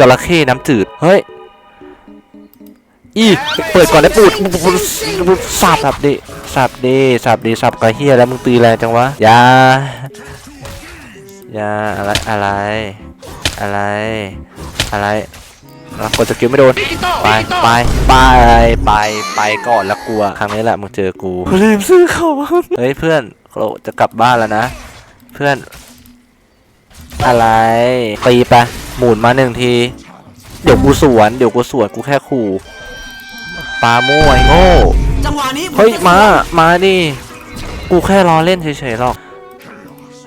จระเข้น้ำจืด เฮ้ย อี เปิดก่อนได้ปูดสับสับดิสับดิสับดิสับกระเฮียแล้วมึงตีแรงจังวะ อยาอยาอะไร อะไร อะไร อะไรกดสกิลไม่โดน ไป ไป ไป ไป ไปก่อนละกลัว ครั้งนี้แหละมึงเจอกูลืมซื้อเขาเฮ้ยเพื่อนเราจะกลับบ้านแล้วนะ เพื่อน อะไรตีไปหมุนมาหนึ่งที เดี๋ยวกูสวน เดี๋ยวกูสวนกูแค่ขู่ปาโม่ไอ้โง่จังหวะนี้เฮ้ยมามาดิกูแค่ล้อเล่นเฉยๆหรอก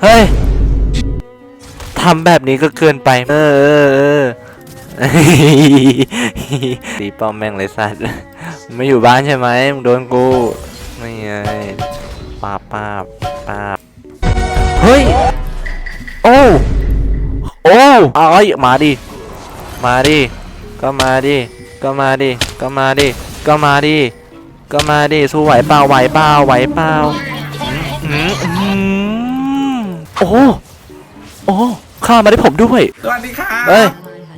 เฮ้ยทำแบบนี้ก็เกินไป เออเออเออตีป้อมแม่งเลยสัตว์มึงไม่อยู่บ้านใช่ไหมมึงโดนกูไม่ไงป้าบป้าบป้าบ เอาเอ้ยมาดิ มาดิ ก็มาดิ ก็มาดิ ก็มาดิ ก็มาดิ ก็มาดิ สู้ไหวเปล่าไหวเปล่าไหวเปล่าอืมอืมอืมโอ้โหโอ้โหฆ่ามาได้ผมด้วย สวัสดีครับเฮ้ย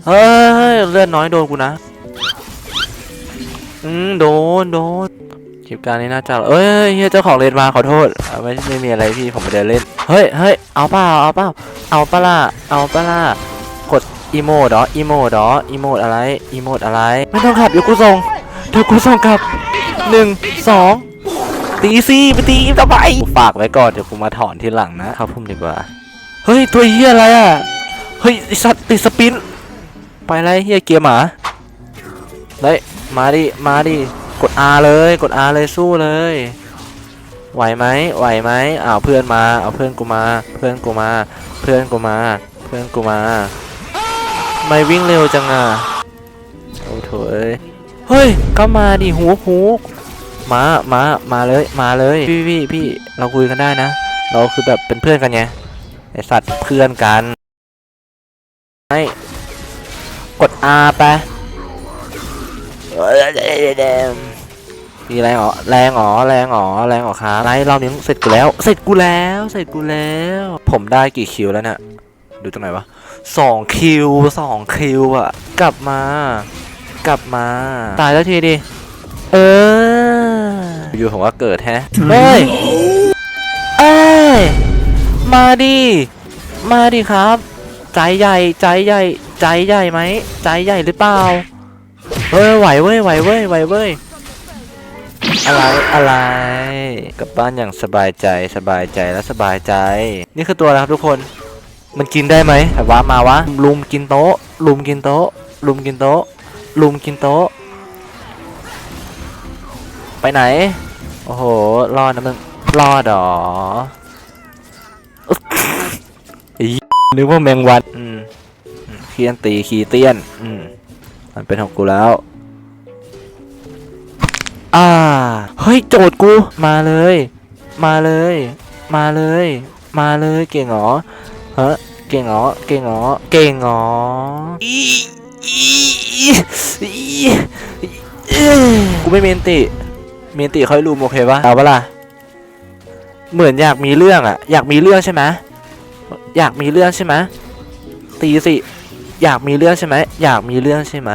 เฮ้ย เลือดน้อยโดนกูนะ อืมโดนโดนคลิปการนี้น่าจะเอ้ยเฮียเจ้าของเลนมาขอโทษอะไม่ไม่มีอะไรพี่ผมไม่ได้เล่น เฮ้ยเฮ้ยเอาเปล่าเอาเปล่าเอาปะล่ะเอาปะล่ะกด อีโมดเหรออีโมดเหรออีโมดอะไรอีโมดอะไร ไม่ต้องขับเดี๋ยวกูส่งเดี๋ยวกูส่งกลับหนึ่งสองตีซี่ไปตีต่อไปฝากไว้ก่อนเดี๋ยวกูมาถอนทีหลังนะเข้าพุ่มดีกว่า เฮ้ย ตัวเฮียอะไรอะ เฮ้ยไอสัตว์ติดสปิน ไปไรเฮียเกียร์หมาเฮ้ยมาดิ มาดิ กด R เลย กด R เลยสู้เลย ไหวไหมไหวไหมอ้าวเพื่อนมา เอาเพื่อนกูมา เพื่อนกูมา เพื่อนกูมา เพื่อนกูมา ไม่วิ่งเร็วจังอะโอ้โถเอ้ยเฮ้ย ก็มาดิหูหูมามามาเลย มาเลย พี่พี่พี่เราคุยกันได้นะ เราคือแบบเป็นเพื่อนกันไง ไอสัตว์เพื่อนกันไม่กด R ไปมีแรงเหรอแรงเหรอแรงเหรอแรงเหรอครับไลฟ์รอบนี้เสร็จกูแล้ว เสร็จกูแล้ว เสร็จกูแล้ว ผมได้กี่คิวแล้วเนี่ย ดูตรงไหนวะสองคิวสองคิวอะกลับมา กลับมา ตายแล้วทีดิ เออ อยู่ผมว่าเกิดแฮะเฮ้ยเอ้ย มาดิ มาดิครับ ใจใหญ่ ใจใหญ่ ใจใหญ่ไหม ใจใหญ่หรือเปล่า เฮ้ย ไหวเว้ย ไหวเว้ย ไหวเว้ย อะไร อะไร กลับบ้านอย่างสบายใจ สบายใจและสบายใจ นี่คือตัวอะไรครับทุกคน มันกินได้ไหมแต่ว่ามาวะลุมกินโต๊ะลุมกินโต๊ะลุมกินโต๊ะลุมกินโต๊ะไปไหน โอ้โห รอดนะมึง รอดเหรอนึกว่าแมงวันอืมเคียนตีขีเตี้ยน อืมมันเป็นของกูแล้ว อ่า เฮ้ย โจทย์กู มาเลย มาเลย มาเลย มาเลย เก่งเหรอ ฮะเก่งเหรอเก่งเหรอเก่งเหรออีอีอีกูไม่เมนติเมนติค่อยรูมโอเคปะเอาปะล่ะเหมือนอยากมีเรื่องอะอยากมีเรื่องใช่ไหมอยากมีเรื่องใช่ไหมตีสิอยากมีเรื่องใช่ไหมอยากมีเรื่องใช่ไหม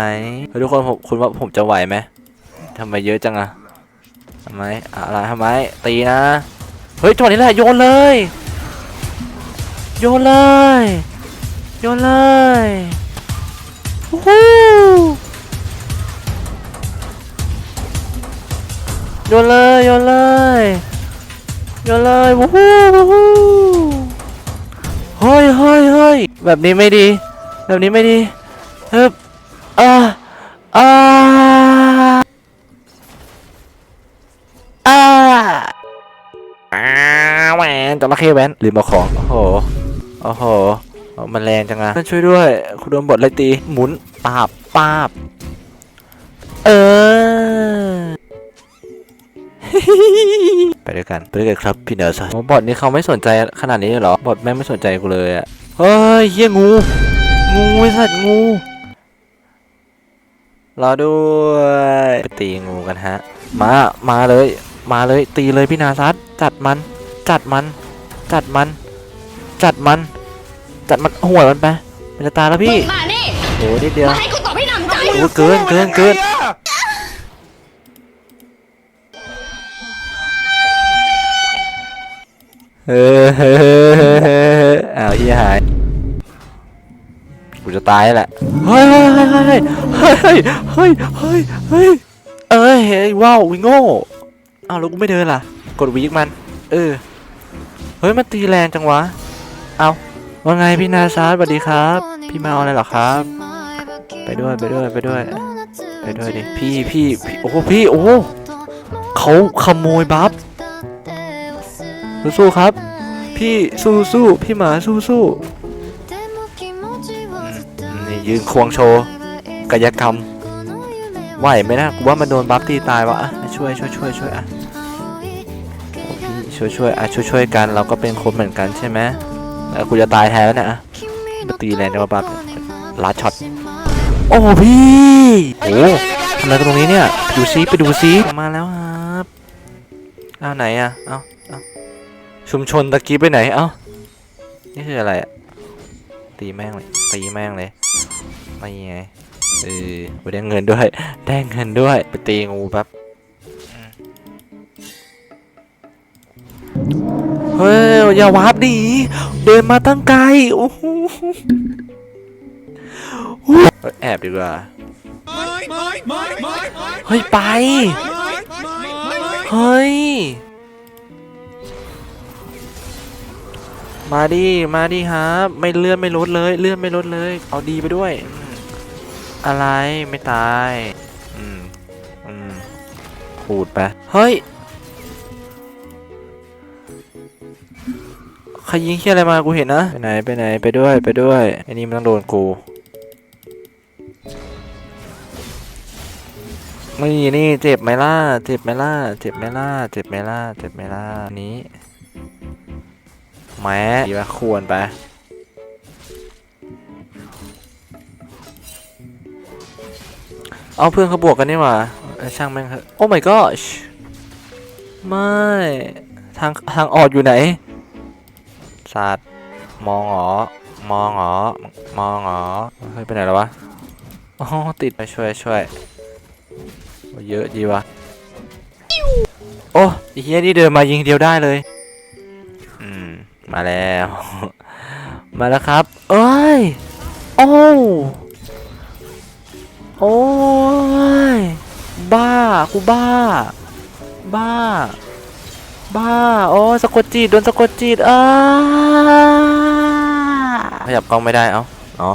ทุกคนผมคุณว่าผมจะไหวไหมทำไมเยอะจังอะทำไมอะไรทำไมตีนะเฮ้ยจังหวะนี้แหละโยนเลย โยนเลย โยนเลยวู้ฮู้โยนเลย โยนเลย โยนเลยวู้ฮู้วู้ฮู้เฮ้ยเฮ้ยเฮ้ยแบบนี้ไม่ดี แบบนี้ไม่ดีฮึบอ่าอ่าอ่าอ้าวแหวนจระเข้แหวนลืมเอาของ โอ้โห โอ้โหเอามันแรงจังอะช่วยด้วย คุณโดนบทเลยตี หมุนปาบปาบ เออ ไปด้วยกัน ไปด้วยกันครับพี่เนอร์สบอทนี่เขาไม่สนใจขนาดนี้เลยเหรอ บอทแม่งไม่สนใจกูเลยอะเฮ้ยเฮียงู งูไอ้สัตว์งู รอด้วยไปตีงูกันฮะ มา มาเลย มาเลย ตีเลยพี่นาซัดจัดมัน จัดมัน จัดมัน จัดมัน จัดมันหัวมันไปมันจะตายแล้วพี่โอ้โหเดียวให้กูตอให้หนำใจโอ้เกินเกินเกินเออเฮ้ออ้าวเฮียหายกูจะตายแหละเฮ้ยเฮ้ยเฮ้ยเฮ้ยเฮ้ยเฮ้ยเฮ้ยเอ้ยว้าววิงโง่อ้าวแล้วกูไม่เดินล่ะ กดวิกมัน เออ เฮ้ยมันตีแรงจังวะ เอาว่าไงพี่นาซาสวัสดีครับ พี่มาเอาอะไรหรอครับ ไปด้วยไปด้วยไปด้วย ไปด้วยดิพี่พี่พี่โอ้พี่โอ้เขาขโมยบัฟสู้ๆครับ พี่สู้สู้พี่หมาสู้สู้นี่ยืนควงโชว์กายกรรมไหวไหมนะกูว่ามันโดนบัฟตีตายวะอะช่วยช่วยช่วยช่วยอะพี่ช่วยช่วยอะช่วยช่วยกันเราก็เป็นคนเหมือนกันใช่ไหม กูจะตายแทนแล้วเนี่ยมาตีแรงจังวะบัฟลัดช็อต โอ้พี่โอ้ทำอะไรกันตรงนี้เนี่ยดูซิไปดูซิมาแล้วครับอ้าวไหนอะเอ้าเอ้าชุมชนตะกี้ไปไหนเอ้านี่คืออะไรอะตีแม่งเลยตีแม่งเลยไม่ไงเออไปได้เงินด้วยได้เงินด้วยไปตีงูแป๊บ ฮ้ยอย่าวาร์ปดิเดินมาตั้งไกลโอ้โหเฮ้ยแอบดีกว่าเฮ้ยไปเฮ้ยมาดิมาดิครับไม่เลื่อนไม่ลดเลยเลื่อนไม่ลดเลย เอาดีไปด้วยอืมอะไรไม่ตายอืมอืมขูดไปเฮ้ย รยิงเฮียอะไรมากูเห็นนะไปไหนไปไหนไปด้วยไปด้วยไอ้นี่มันต้องโดนกูนี่นี่เจ็บไหมล่ะเจ็บไหมล่ะเจ็บไหมล่ะเจ็บไหมล่ะเจ็บไหมล่ะอันนี้แหม้ดีปะควรไปเอาเพื่อนเขาบวกกันนี่หว่าเออช่างแม่งเถอะโอ้ my gosh ไม่ ทางทางออกอยู่ไหนศา สัตร์มองเหรอมองเหรอมองเหรอเฮ้ยไปไหนแล้ววะอ๋อติดไปช่วยช่วยเยอะดีวะโอ้ไอ้เฮียนี่เดินมายิงเดียวได้เลย อืม มาแล้ว มาแล้วครับ เอ้ย โอ้โอ้ย บ้า กูบ้า บ้า บ้า โอ้สะกดจิตโดนสะกดจิตอ้าขยับกล้องไม่ได้เอ้าอ๋อ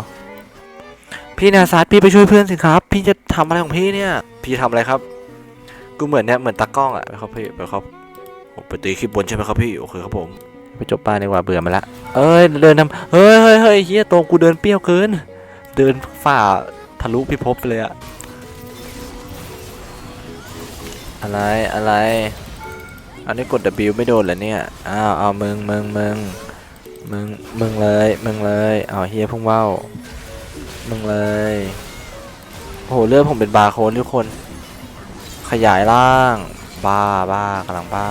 พี่นาซัดพี่ไปช่วยเพื่อนสิครับ พี่จะทำอะไรของพี่เนี่ย พี่ทำอะไรครับ กูเหมือนเนี่ยเหมือนตากล้องอะไปครับพี่ไปครับผมไปตีคลิปบนใช่ไหมครับพี่โอเคครับผม ไปจบป้านดีกว่าเบื่อมาละ เอ้ยเดินทำเฮ้ยเฮ้ยเฮ้ยเฮียตรงกูเดินเปรี้ยวเกิน เดินฝ่าทะลุพิภพไปเลยอะอะไรอะไร อันนี้กด W ไม่โดนเหรอเนี่ย อ้าวเอามึงมึงมึงมึงมึงเลยมึงเลยเอาเฮียพุ่งเว้ามึงเลยโอ้โหเลือดผมเป็นบาร์โค้ดทุกคน ขยายร่าง บ้าบ้ากำลังบ้า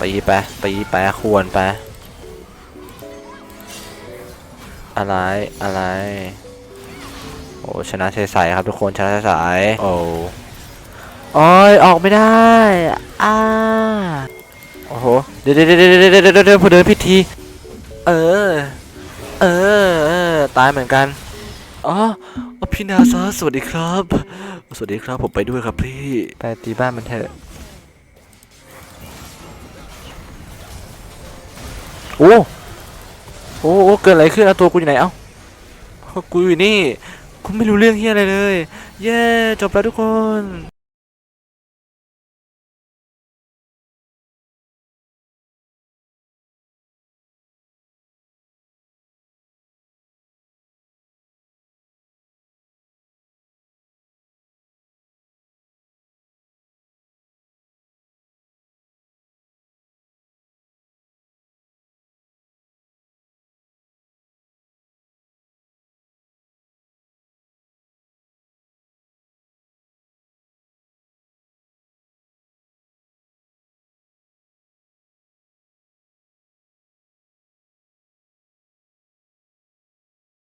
ตีไปตีไปควรไปอะไรอะไรโอ้ชนะใสๆครับทุกคนชนะใสๆโอ้ โอ้ยออกไม่ได้ อ้า โอ้โห เดี๋ยวเดี๋ยวเดี๋ยวเดี๋ยวเดี๋ยวเดี๋ยวพอเดินพิธีเออ เออ เออ ตายเหมือนกัน อ๋อ พี่นาซาสวัสดีครับ สวัสดีครับ ผมไปด้วยครับพี่ ไปตีบ้านมันเถอะ โอ้โอ้เกิดอะไรขึ้นอาตัวกูอยู่ไหนเอ้ากูอยู่นี่ กูไม่รู้เรื่องเฮียอะไรเลย เย้ จบแล้วทุกคน